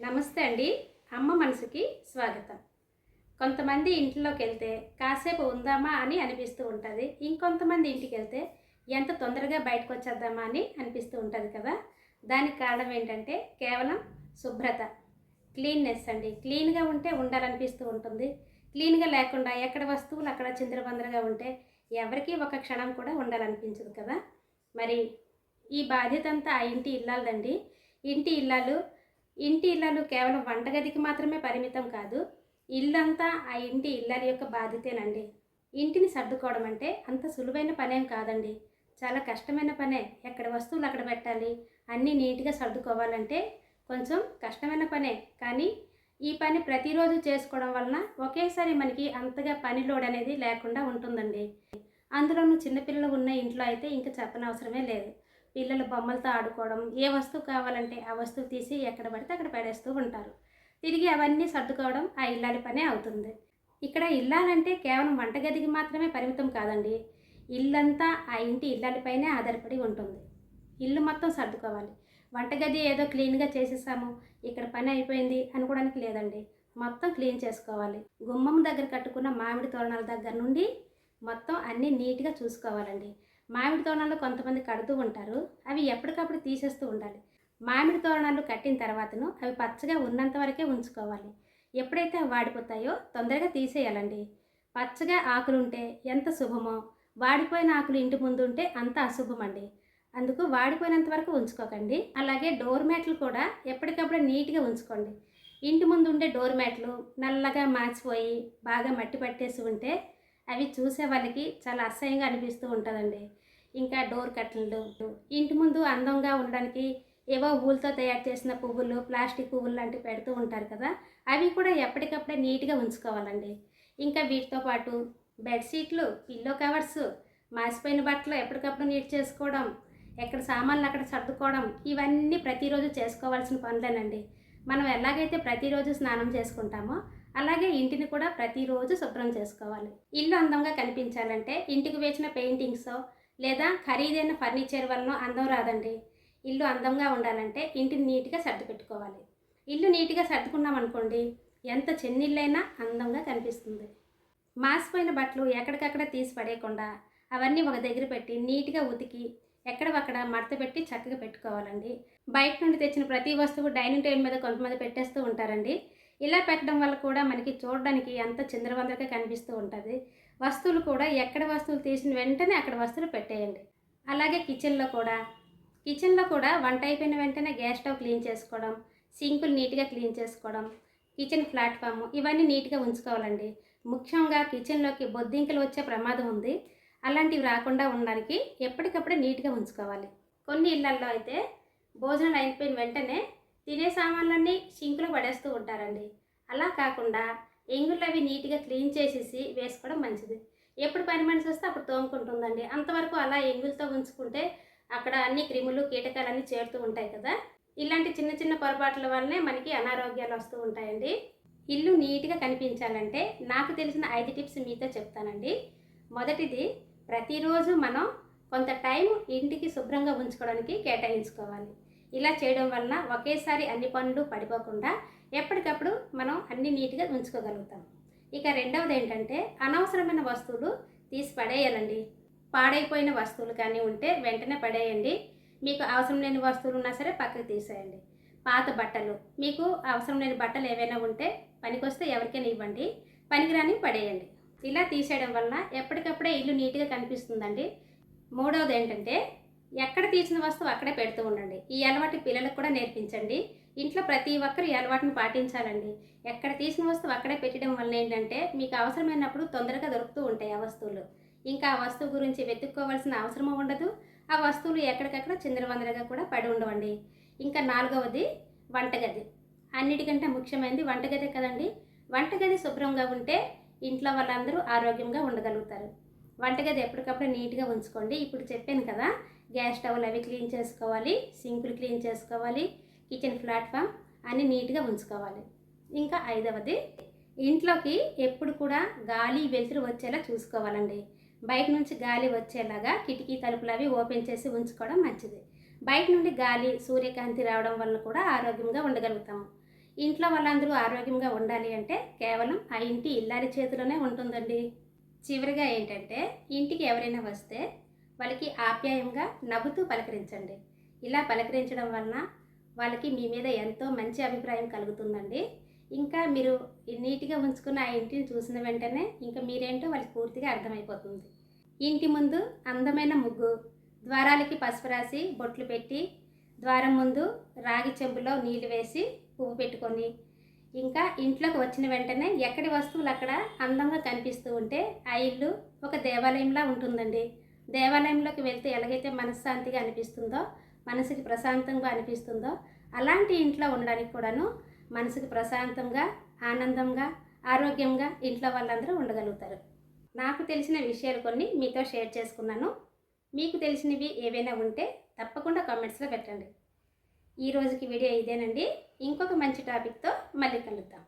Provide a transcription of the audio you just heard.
నమస్తే అండి. అమ్మ మనసుకి స్వాగతం. కొంతమంది ఇంట్లోకి వెళ్తే కాసేపు ఉందామా అని అనిపిస్తూ ఉంటుంది. ఇంకొంతమంది ఇంటికి వెళ్తే ఎంత తొందరగా బయటకు వచ్చేద్దామా అని అనిపిస్తూ ఉంటుంది కదా. దానికి కారణం ఏంటంటే కేవలం శుభ్రత క్లీన్నెస్ అండి. క్లీన్గా ఉంటే ఉండాలనిపిస్తూ ఉంటుంది. క్లీన్గా లేకుండా ఎక్కడ వస్తువులు అక్కడ చిందరబందరగా ఉంటే ఎవరికీ ఒక క్షణం కూడా ఉండాలనిపించదు కదా. మరి ఈ బాధ్యత అంతా ఆ ఇంటి ఇల్లాలదండి. ఇంటి ఇల్లాలు ఇంటి ఇళ్ళలు కేవలం వంటగదికి మాత్రమే పరిమితం కాదు ఇల్లంతా ఆ ఇంటి ఇళ్ళల యొక్క బాధ్యతేనండి. ఇంటిని సర్దుకోవడం అంటే అంత సులువైన పనేం కాదండి. చాలా కష్టమైన పనే. ఎక్కడ వస్తువులు అక్కడ పెట్టాలి అన్నీ నీట్గా సర్దుకోవాలంటే కొంచెం కష్టమైన పనే. కానీ ఈ పని ప్రతిరోజు చేసుకోవడం వలన ఒకేసారి మనకి అంతగా పని లోడ్ అనేది లేకుండా ఉంటుందండి. అందులోనూ చిన్నపిల్లలు ఉన్న ఇంట్లో అయితే ఇంకా చెప్పనవసరమే లేదు. పిల్లలు బొమ్మలతో ఆడుకోవడం ఏ వస్తువు కావాలంటే ఆ వస్తువు తీసి ఎక్కడ పడితే అక్కడ పడేస్తూ ఉంటారు. తిరిగి అవన్నీ సర్దుకోవడం ఆ ఇల్లాలి పనే అవుతుంది. ఇక్కడ ఇల్లాలంటే కేవలం వంటగదికి మాత్రమే పరిమితం కాదండి. ఇల్లంతా ఆ ఇంటి ఇల్లాలిపైనే ఆధారపడి ఉంటుంది. ఇల్లు మొత్తం సర్దుకోవాలి. వంటగది ఏదో క్లీన్గా చేసేసాము ఇక్కడ పని అయిపోయింది అనుకోవడానికి లేదండి. మొత్తం క్లీన్ చేసుకోవాలి. గుమ్మం దగ్గర కట్టుకున్న మామిడి తోరణాల దగ్గర నుండి మొత్తం అన్నీ నీట్గా చూసుకోవాలండి. మామిడి తోరణాలు కొంతమంది కడుతూ ఉంటారు. అవి ఎప్పటికప్పుడు తీసేస్తూ ఉండాలి. మామిడి తోరణాలు కట్టిన తర్వాతను అవి పచ్చగా ఉన్నంత వరకే ఉంచుకోవాలి. ఎప్పుడైతే అవి వాడిపోతాయో తొందరగా తీసేయాలండి. పచ్చగా ఆకులు ఉంటే ఎంత శుభమో వాడిపోయిన ఆకులు ఇంటి ముందు ఉంటే అంత అశుభం అండి అందుకు వాడిపోయినంత వరకు ఉంచుకోకండి. అలాగే డోర్ మ్యాట్లు కూడా ఎప్పటికప్పుడు నీట్గా ఉంచుకోండి. ఇంటి ముందు ఉండే డోర్ మ్యాట్లు నల్లగా మార్చిపోయి బాగా మట్టి పట్టేసి ఉంటే అవి చూసే వాళ్ళకి చాలా అసహ్యంగా అనిపిస్తూ ఉంటుందండి. ఇంకా డోర్ కట్టలు ఇంటి ముందు అందంగా ఉండడానికి ఏవో ఊలతో తయారు చేసిన పువ్వులు ప్లాస్టిక్ పువ్వులు లాంటివి పెడుతూ ఉంటారు కదా అవి కూడా ఎప్పటికప్పుడే నీట్గా ఉంచుకోవాలండి. ఇంకా వీటితో పాటు బెడ్షీట్లు పిల్లో కవర్స్ మాసిపోయిన బట్టలు ఎప్పటికప్పుడు నీట్ చేసుకోవడం ఎక్కడ సామాన్లు అక్కడ సర్దుకోవడం ఇవన్నీ ప్రతిరోజు చేసుకోవాల్సిన పనులేనండి. మనం ఎలాగైతే ప్రతిరోజు స్నానం చేసుకుంటామో అలాగే ఇంటిని కూడా ప్రతిరోజు శుభ్రం చేసుకోవాలి. ఇల్లు అందంగా కనిపించాలంటే ఇంటికి వేసిన పెయింటింగ్స్ లేదా ఖరీదైన ఫర్నిచర్ వలన అందం రాదండి. ఇల్లు అందంగా ఉండాలంటే ఇంటిని నీట్గా సర్దిపెట్టుకోవాలి. ఇల్లు నీట్గా సర్దుకున్నాం అనుకోండి ఎంత చెన్నిళ్ళైనా అందంగా కనిపిస్తుంది. మాసిపోయిన బట్టలు ఎక్కడికక్కడ తీసి పడేయకుండా అవన్నీ ఒక దగ్గర పెట్టి నీట్గా ఉతికి ఎక్కడవక్కడ మడత పెట్టి చక్కగా పెట్టుకోవాలండి. బయట నుండి తెచ్చిన ప్రతి వస్తువు డైనింగ్ టేబుల్ మీద కొంతమంది పెట్టేస్తూ ఉంటారండి. ఇలా పెట్టడం వల్ల కూడా మనకి చూడడానికి ఎంత చిందరవందరగా కనిపిస్తూ ఉంటుంది. వస్తువులు కూడా ఎక్కడ వస్తువులు తీసిన వెంటనే అక్కడ వస్తువులు పెట్టేయండి. అలాగే కిచెన్లో కూడా. కిచెన్లో కూడా వంట అయిపోయిన వెంటనే గ్యాస్ స్టవ్ క్లీన్ చేసుకోవడం సింకులు నీట్గా క్లీన్ చేసుకోవడం కిచెన్ ప్లాట్ఫామ్ ఇవన్నీ నీట్గా ఉంచుకోవాలండి. ముఖ్యంగా కిచెన్లోకి బొద్దింకలు వచ్చే ప్రమాదం ఉంది. అలాంటివి రాకుండా ఉండడానికి ఎప్పటికప్పుడే నీట్గా ఉంచుకోవాలి. కొన్ని ఇళ్ళల్లో అయితే భోజనం అయిపోయిన వెంటనే తినే సామాన్లన్నీ సింకులో పడేస్తూ ఉంటారండి. అలా కాకుండా ఎంగుళ్ళు అవి నీట్గా క్లీన్ చేసేసి వేసుకోవడం మంచిది. ఎప్పుడు పని మనిషి వస్తే అప్పుడు తోముకుంటుందండి. అంతవరకు అలా ఎంగులతో ఉంచుకుంటే అక్కడ అన్ని క్రిములు కీటకాలు అన్నీ చేరుతూ ఉంటాయి కదా. ఇలాంటి చిన్న చిన్న పొరపాట్ల వల్లనే మనకి అనారోగ్యాలు వస్తూ ఉంటాయండి. ఇల్లు నీట్గా కనిపించాలంటే నాకు తెలిసిన ఐదు టిప్స్ మీతో చెప్తానండి. మొదటిది ప్రతిరోజు మనం కొంత టైం ఇంటికి శుభ్రంగా ఉంచుకోవడానికి కేటాయించుకోవాలి. ఇలా చేయడం వలన ఒకేసారి అన్ని పనులు పడిపోకుండా ఎప్పటికప్పుడు మనం అన్ని నీట్గా ఉంచుకోగలుగుతాం. ఇక రెండవది ఏంటంటే అనవసరమైన వస్తువులు తీసి పడేయాలండి. పాడైపోయిన వస్తువులు కానీ ఉంటే వెంటనే పడేయండి. మీకు అవసరం లేని వస్తువులు ఉన్నా సరే పక్కకు తీసేయండి. పాత బట్టలు మీకు అవసరం లేని బట్టలు ఏవైనా ఉంటే పనికొస్తే ఎవరికైనా ఇవ్వండి. పనికిరాని పడేయండి. ఇలా తీసేయడం వలన ఎప్పటికప్పుడే ఇల్లు నీట్గా కనిపిస్తుందండి. మూడవది ఏంటంటే ఎక్కడ తీసిన వస్తువు అక్కడే పెడుతూ ఉండండి. ఈ అలవాటు పిల్లలకు కూడా నేర్పించండి. ఇంట్లో ప్రతి ఒక్కరు ఈ అలవాటును పాటించాలండి. ఎక్కడ తీసిన వస్తువు అక్కడే పెట్టడం వల్ల ఏంటంటే మీకు అవసరమైనప్పుడు తొందరగా దొరుకుతూ ఉంటాయి ఆ వస్తువులు. ఇంకా ఆ వస్తువు గురించి వెతుక్కోవాల్సిన అవసరము ఉండదు. ఆ వస్తువులు ఎక్కడికక్కడ చిందరవందరగా కూడా పడి ఉండవండి. ఇంకా నాలుగవది వంటగది. అన్నిటికంటే ముఖ్యమైనది వంటగదే కదండి. వంటగది శుభ్రంగా ఉంటే ఇంట్లో వాళ్ళందరూ ఆరోగ్యంగా ఉండగలుగుతారు. వంటగది ఎప్పటికప్పుడు నీట్గా ఉంచుకోండి. ఇప్పుడు చెప్పాను కదా గ్యాస్ స్టవ్లు అవి క్లీన్ చేసుకోవాలి సింకులు క్లీన్ చేసుకోవాలి కిచెన్ ప్లాట్ఫామ్ అన్నీ నీట్గా ఉంచుకోవాలి. ఇంకా ఐదవది ఇంట్లోకి ఎప్పుడు కూడా గాలి వెలుతురు వచ్చేలా చూసుకోవాలండి. బయట నుంచి గాలి వచ్చేలాగా కిటికీ తలుపులు అవి ఓపెన్ చేసి ఉంచుకోవడం మంచిది. బయట నుండి గాలి సూర్యకాంతి రావడం వల్ల కూడా ఆరోగ్యంగా ఉండగలుగుతాము. ఇంట్లో వాళ్ళందరూ ఆరోగ్యంగా ఉండాలి అంటే కేవలం ఆ ఇంటి ఇల్లారి చేతిలోనే ఉంటుందండి. చివరిగా ఏంటంటే ఇంటికి ఎవరైనా వస్తే వాళ్ళకి ఆప్యాయంగా నవ్వుతూ పలకరించండి. ఇలా పలకరించడం వలన వాళ్ళకి మీ మీద ఎంతో మంచి అభిప్రాయం కలుగుతుందండి. ఇంకా మీరు నీట్గా ఉంచుకున్న ఆ ఇంటిని చూసిన వెంటనే ఇంకా మీరేంటో వాళ్ళకి పూర్తిగా అర్థమైపోతుంది. ఇంటి ముందు అందమైన ముగ్గు ద్వారాలకి పసుపు రాసి బొట్లు పెట్టి ద్వారం ముందు రాగి చెంబులో నీళ్ళు వేసి పువ్వు పెట్టుకొని ఇంకా ఇంట్లోకి వచ్చిన వెంటనే ఎక్కడి వస్తువులు అక్కడ అందంగా కనిపిస్తూ ఉంటే ఆ ఇల్లు ఒక దేవాలయంలా ఉంటుందండి. దేవాలయంలోకి వెళ్తే ఎలాగైతే మనశ్శాంతిగా అనిపిస్తుందో మనసుకి ప్రశాంతంగా అనిపిస్తుందో అలాంటి ఇంట్లో ఉండడానికి కూడాను మనసుకి ప్రశాంతంగా ఆనందంగా ఆరోగ్యంగా ఇంట్లో వాళ్ళందరూ ఉండగలుగుతారు. నాకు తెలిసిన విషయాలు కొన్ని మీతో షేర్ చేసుకున్నాను. మీకు తెలిసినవి ఏవైనా ఉంటే తప్పకుండా కామెంట్స్లో పెట్టండి. ఈ రోజుకి వీడియో ఇదేనండి. ఇంకొక మంచి టాపిక్తో మళ్ళీ కలుద్దాం.